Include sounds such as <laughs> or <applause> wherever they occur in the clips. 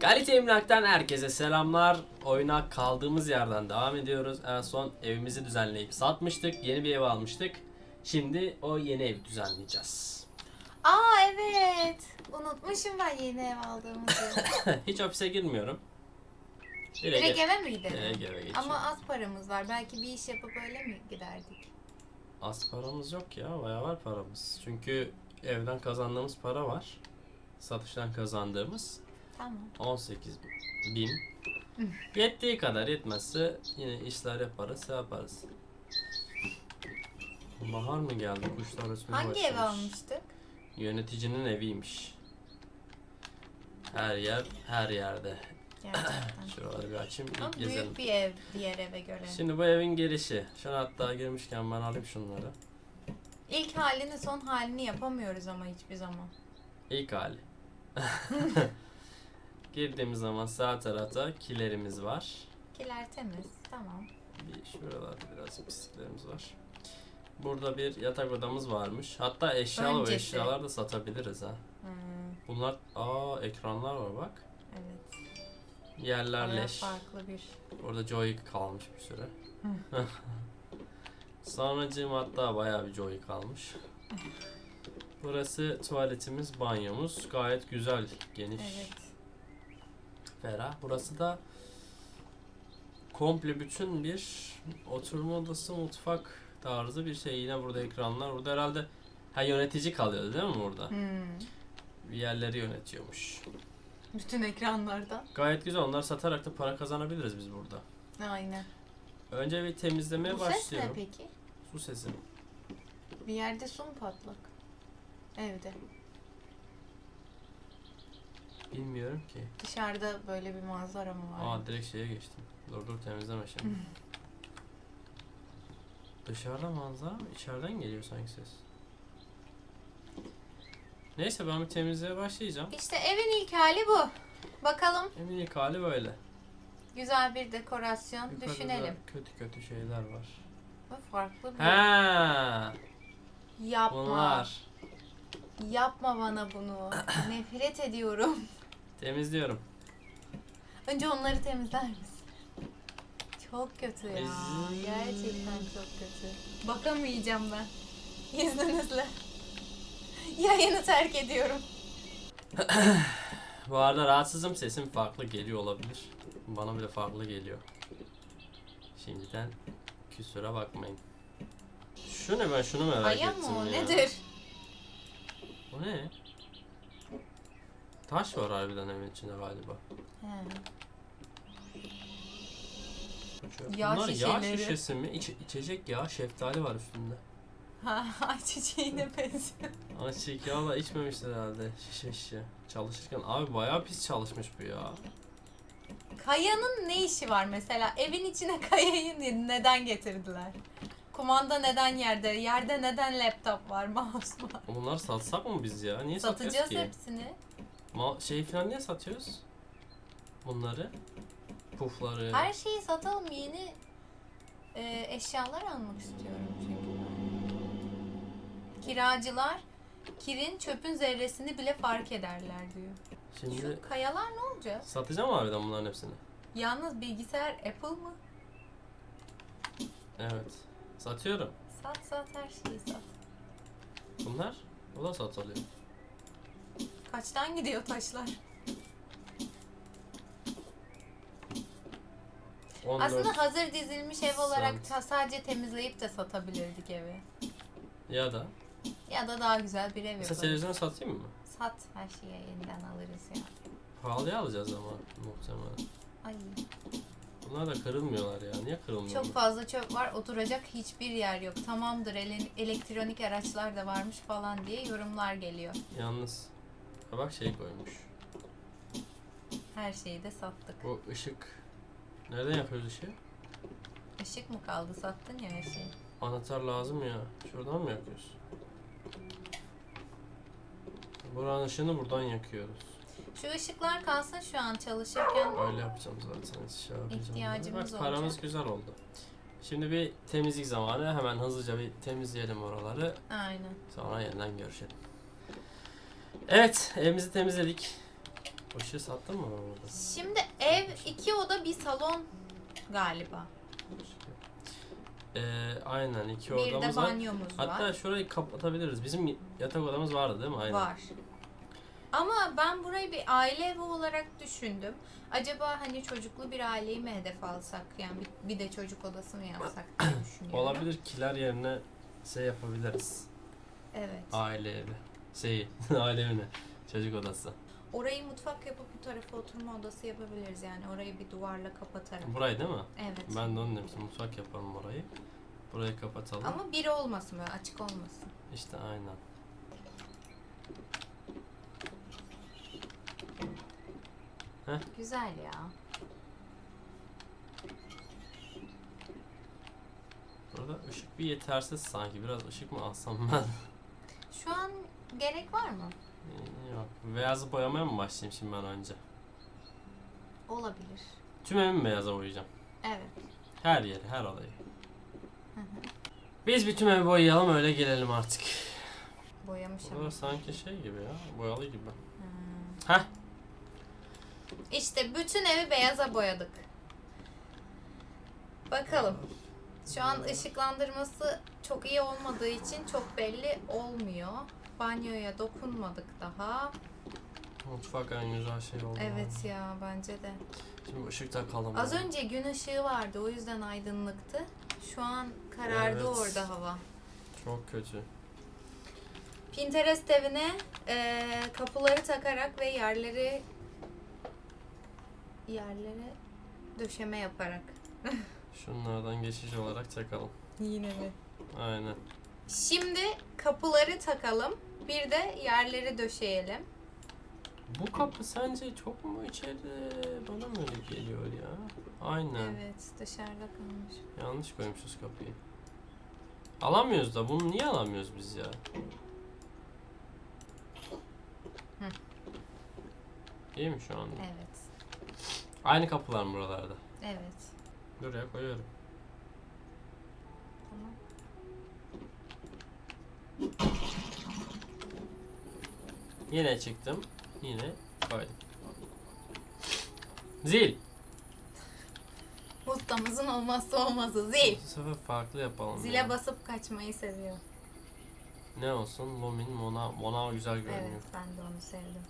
Kalite Emlak'tan herkese selamlar. Oyuna kaldığımız yerden devam ediyoruz. En son evimizi düzenleyip satmıştık. Yeni bir ev almıştık. Şimdi o yeni ev düzenleyeceğiz. Aa evet. Unutmuşum ben yeni ev aldığımızı. <laughs> Hiç ofise girmiyorum. Direkt, Direkt ev- eve mi gidelim? direkt eve geçiyorum. Ama az paramız var. Belki bir iş yapıp öyle mi giderdik? Az paramız yok ya. Bayağı var paramız. Çünkü evden kazandığımız para var. Satıştan kazandığımız. Tamam. 18 bin. Yettiği kadar yetmezse yine işler yaparız, şey yaparız. Bahar mı geldi? Kuşlar ötmeye Hangi başlamış. ev almıştık? Yöneticinin eviymiş. Her yer, her yerde. Gerçekten. <clears throat> Şuraları bir açayım, Ama ilk gezelim. büyük bir ev diğer eve göre. Şimdi bu evin girişi. Şuna hatta girmişken ben alayım şunları. İlk halini son halini yapamıyoruz ama hiçbir zaman. İlk hali. <laughs> Girdiğimiz zaman sağ tarafta kilerimiz var. Kiler temiz. Tamam. Bir şuralarda biraz pisliklerimiz var. Burada bir yatak odamız varmış. Hatta eşyalı Öncesi. eşyalar da satabiliriz ha. Hmm, Bunlar aa ekranlar var bak. evet. Yerler Bayağı leş. farklı bir. Orada Joy kalmış bir süre. <laughs> Sonracığım hatta bayağı bir Joy kalmış. <laughs> Burası tuvaletimiz, banyomuz. Gayet güzel, geniş, Evet. Ferah. Burası da komple bütün bir oturma odası, mutfak tarzı bir şey. Yine burada ekranlar. Burada herhalde ha yönetici kalıyordu değil mi burada? Hmm. Bir yerleri yönetiyormuş. Bütün ekranlardan. Gayet güzel. Onlar satarak da para kazanabiliriz biz burada. Aynen. Önce bir temizlemeye Bu ses ne başlıyorum. peki? Su sesi. Bir yerde su mu patlak? Evde. Bilmiyorum ki. Dışarıda böyle bir manzara mı var? Aa direkt şeye geçtim. Dur dur temizleme şimdi. Dışarıda manzara mı? İçeriden geliyor sanki ses. Neyse ben bir temizliğe başlayacağım. İşte evin ilk hali bu. Bakalım Emin ilk hali böyle. güzel bir dekorasyon Yukarıda düşünelim. kötü kötü şeyler var. Bu farklı bir Ha, yapma. bunlar. Yapma bana bunu. <coughs> Nefret ediyorum. Temizliyorum. Önce onları temizler misin? Çok kötü ya. Gerçekten çok kötü. Bakamayacağım ben. <laughs> İzninizle. Yayını terk ediyorum. Bu arada rahatsızım sesim farklı geliyor olabilir. Bana bile farklı geliyor. Şimdiden küsura bakmayın. Şu ne ben şunu merak Aya ettim mı ya. Nedir? Bu ne? Taş var harbiden evin içinde galiba. He. Şöyle- Yağ Bunlar yağ şişeleri. şişesi mi? İç, içecek yağ, şeftali var üstünde. Ha, <laughs> ay çiçeğine <laughs> benziyor. Açık yağla içmemişler herhalde şişe şişe. Çalışırken abi bayağı pis çalışmış bu ya. Kayanın ne işi var mesela? Evin içine <laughs> kayayı ne- neden getirdiler? Kumanda neden yerde? Yerde neden laptop var, mouse var? Bunları satsak mı biz ya? Niye Satacağız satıyoruz ki? hepsini. Ma şey falan niye satıyoruz? Bunları. Pufları. Her şeyi satalım yeni e, eşyalar almak istiyorum çünkü. Kiracılar kirin çöpün zerresini bile fark ederler diyor. Şimdi Şu kayalar ne olacak? satacağım harbiden bunların hepsini? Yalnız bilgisayar Apple mı? Evet. Satıyorum. Sat sat her şeyi sat. Bunlar o da satılıyor. Kaçtan gidiyor taşlar? 14 Aslında hazır dizilmiş ev olarak ta- sadece temizleyip de satabilirdik evi. ya da. Ya da daha güzel bir ev Mesela yaparız. televizyon satayım mı? Sat her şeyi yeniden alırız ya. Pahalıya alacağız ama muhtemelen. Ay Bunlar da kırılmıyorlar ya. Niye kırılmıyor? çok fazla çöp var oturacak hiçbir yer yok. Tamamdır ele- elektronik araçlar da varmış falan diye yorumlar geliyor. Yalnız. Ha bak şey koymuş. Her şeyi de sattık. Bu ışık. Nereden yapıyoruz ışığı? Işık mı kaldı sattın ya her şeyi. Anahtar lazım ya. Şuradan mı yakıyoruz? Buranın ışığını buradan yakıyoruz. Şu ışıklar kalsın şu an çalışırken. Öyle yapacağım zaten. Şey yapacağım. İhtiyacımız Bak paramız olacak. güzel oldu. Şimdi bir temizlik zamanı. Hemen hızlıca bir temizleyelim oraları. Aynen. Sonra yeniden görüşelim. Evet, evimizi temizledik. Işığı sattın mı orada? Şimdi ev iki oda bir salon galiba. Ee, aynen iki Bir de odamız var. banyomuz Hatta var. şurayı kapatabiliriz. Bizim yatak odamız vardı değil mi? Aynen. Var. Ama ben burayı bir aile evi olarak düşündüm. Acaba hani çocuklu bir aileyi mi hedef alsak? Yani bir, bir de çocuk odası mı yapsak diye <clears throat> düşünüyorum. Olabilir kiler yerine şey yapabiliriz. Evet. Aile evi. Şey, <laughs> aile evi ne? Çocuk odası. Orayı mutfak yapıp bu tarafa oturma odası yapabiliriz yani. Orayı bir duvarla kapatarak. Burayı değil mi? Evet. Ben de onu demiştim. Mutfak yapalım orayı. Burayı kapatalım. Ama biri olmasın böyle açık olmasın. İşte aynen. Güzel ya. Burada ışık bir yetersiz sanki. Biraz ışık mı alsam ben? <laughs> Şu an gerek var mı? Ee, Yok. Beyazı boyamaya mı başlayayım şimdi ben önce? Olabilir. Tüm evimi beyaza boyayacağım. Evet. Her yeri, her olayı. Biz bir tüm evi boyayalım öyle gelelim artık. Boyamış ama. Sanki şey gibi ya, boyalı gibi. Heh. İşte bütün evi beyaza boyadık. Bakalım. Şu an ışıklandırması çok iyi olmadığı için çok belli olmuyor. Banyoya dokunmadık daha. Mutfak en güzel şey oldu. Evet ya bence de. Şimdi ışık takalım. Az önce gün ışığı vardı o yüzden aydınlıktı. Şu an karardı Evet. orada hava. Çok kötü. Pinterest evine eee, kapıları takarak ve yerleri yerlere döşeme yaparak. <laughs> Şunlardan geçici olarak takalım. Yine mi? Aynen. Şimdi kapıları takalım. Bir de yerleri döşeyelim. Bu kapı sence çok mu içeri? Bana mı öyle geliyor ya? Aynen. Evet dışarıda kalmış. Yanlış koymuşuz kapıyı. Alamıyoruz da bunu niye alamıyoruz biz ya? Hı. İyi mi şu anda? Evet. Aynı kapılar mı buralarda? Evet. Buraya koyuyorum. Tamam. Yine çıktım. Yine koydum. Zil. Ustamızın olmazsa olmazı zil. Bu sefer farklı yapalım. Zile ya. basıp kaçmayı seviyor. Ne olsun? Lomin, Mona, Mona güzel görünüyor. Evet ben de onu sevdim.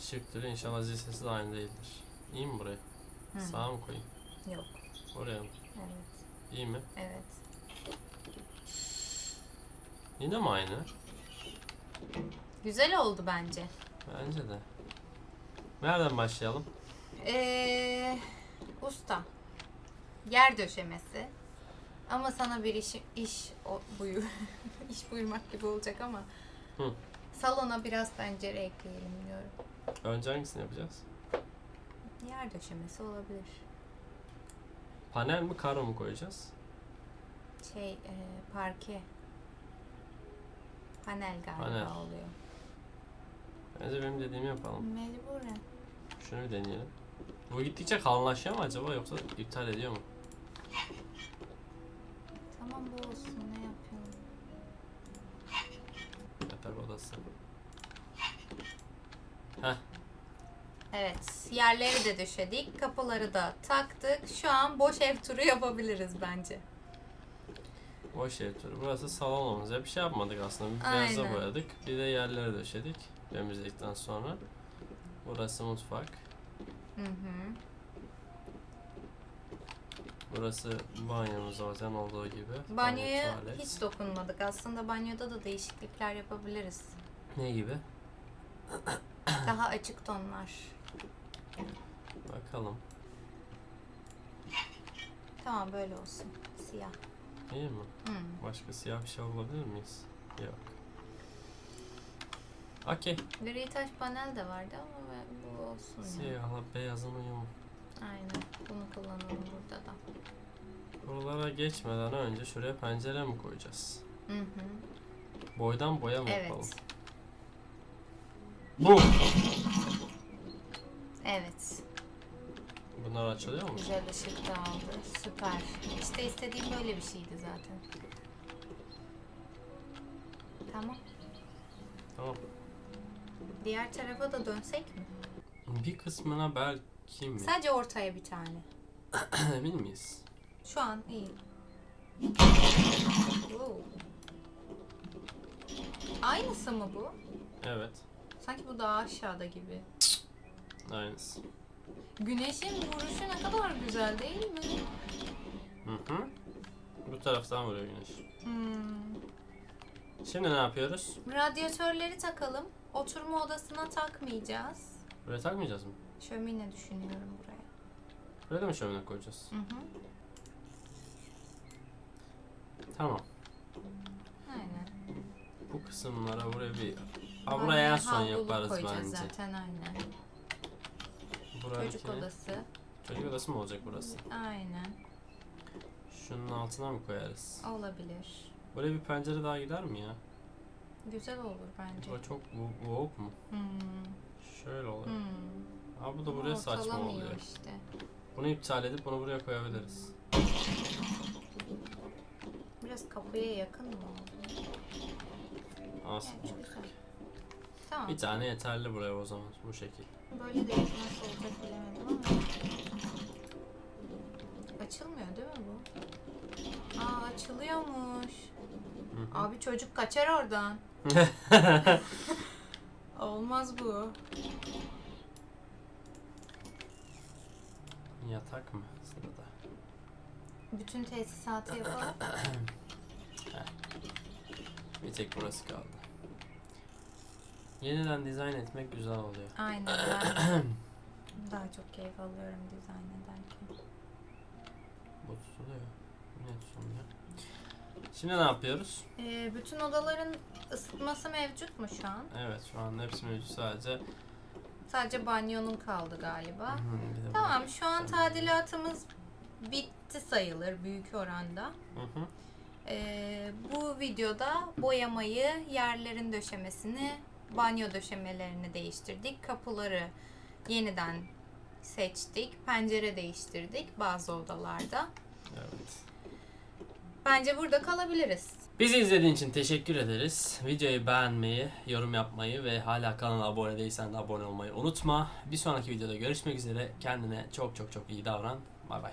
Şıktır. İnşallah zil sesi de aynı değildir. İyi mi buraya? Hı. Sağa mı koyayım? Yok. Oraya mı? Evet. İyi mi? Evet. Yine mi aynı? Güzel oldu bence. Bence de. Nereden başlayalım? Ee, usta. Yer döşemesi. Ama sana bir iş iş o, buyur. <laughs> iş buyurmak gibi olacak ama. Hı. Salona biraz pencere ekleyelim diyorum. Önce hangisini yapacağız? Yer döşemesi olabilir. Panel mi karo mu koyacağız? Şey, e, parke. Panel galiba Panel. oluyor. Bence benim dediğimi yapalım. Mecburen. Şunu bir deneyelim. Bu gittikçe kalınlaşıyor mu acaba yoksa iptal ediyor mu? Tamam bu olsun ne yapıyorum. Yatak odası. Heh, Evet, yerleri de döşedik, kapıları da taktık. Şu an boş ev turu yapabiliriz bence. boş ev turu. Burası salonumuz. Ya bir şey yapmadık aslında. Bir beyaza Aynen. boyadık. Bir de yerleri döşedik. Temizledikten sonra. Burası mutfak. Hı hı. Burası banyomuz zaten olduğu gibi. Banyoya Banyo, tuvalet. hiç dokunmadık. Aslında banyoda da değişiklikler yapabiliriz. Ne gibi? Daha açık tonlar. Bakalım. Tamam böyle olsun. Siyah. İyi mi? Hı. Başka siyah bir şey bulabilir miyiz? Yok. Okey. Gri taş panel de vardı ama ben- bu olsun ya. Siyahla beyazın uyumu. Aynen. Bunu kullanalım burada da. Buralara geçmeden önce şuraya pencere mi koyacağız? Hı hı. Boydan boya mı Evet. yapalım? Bu. Evet. Bunlar açılıyor mu? Güzel ışık da aldı. Süper. İşte istediğim böyle bir şeydi zaten. Tamam. Tamam. Diğer tarafa da dönsek mi? Bir kısmına belki mi? Sadece ortaya bir tane. <clears throat> Emin miyiz? Şu an iyi. Oo. Aynısı mı bu? Evet. Sanki bu daha aşağıda gibi. Aynısı. Güneşin vuruşu ne kadar güzel değil mi? Hı hı. Bu taraftan vuruyor güneş. Hmm. Şimdi ne yapıyoruz? Radyatörleri takalım. Oturma odasına takmayacağız. Buraya takmayacağız mı? Şömine düşünüyorum buraya. Buraya da mı şömine koyacağız? Hı hı. Tamam. Aynen. Bu kısımlara buraya bir... Ha buraya en son yaparız koyacağız bence. zaten aynen. Buraya Çocuk odası. Çocuk odası mı olacak burası? Aynen. Şunun altına mı koyarız? Olabilir. Buraya bir pencere daha gider mi ya? Güzel olur bence. Bu çok boğuk mu? Hmm. Şöyle olur. Hmm. Ha bu da buraya saçma oluyor. işte. Bunu iptal edip bunu buraya koyabiliriz. Biraz kapıya yakın mı oldu? Aslında. Güzel. Tamam. Bir tane yeterli buraya o zaman bu şekil. Böyle de nasıl olacak bilemedim ama. Açılmıyor değil mi bu? Aa açılıyormuş. Hı. Abi çocuk kaçar oradan. <laughs> Olmaz bu. Yatak mı sırada? Bütün tesisatı yapalım. <clears throat> Bir tek burası kaldı. Yeniden dizayn etmek güzel oluyor. Aynen ben <clears throat> daha çok keyif alıyorum dizayn ederken. Bu tutuluyor. Bu Ne tutuluyor? Şimdi ne yapıyoruz? Ee, bütün odaların ısıtması mevcut mu şu an? Evet şu an hepsi mevcut sadece. Sadece banyonun kaldı galiba. Hı, de Tamam şu an tadilatımız bitti sayılır büyük oranda. Hı hı. Ee, bu videoda boyamayı, yerlerin döşemesini, banyo döşemelerini değiştirdik. Kapıları yeniden seçtik. Pencere değiştirdik bazı odalarda. Evet. Bence burada kalabiliriz. Bizi izlediğin için teşekkür ederiz. Videoyu beğenmeyi, yorum yapmayı ve hala kanala abone değilsen de abone olmayı unutma. Bir sonraki videoda görüşmek üzere. Kendine çok çok çok iyi davran. Bay bay.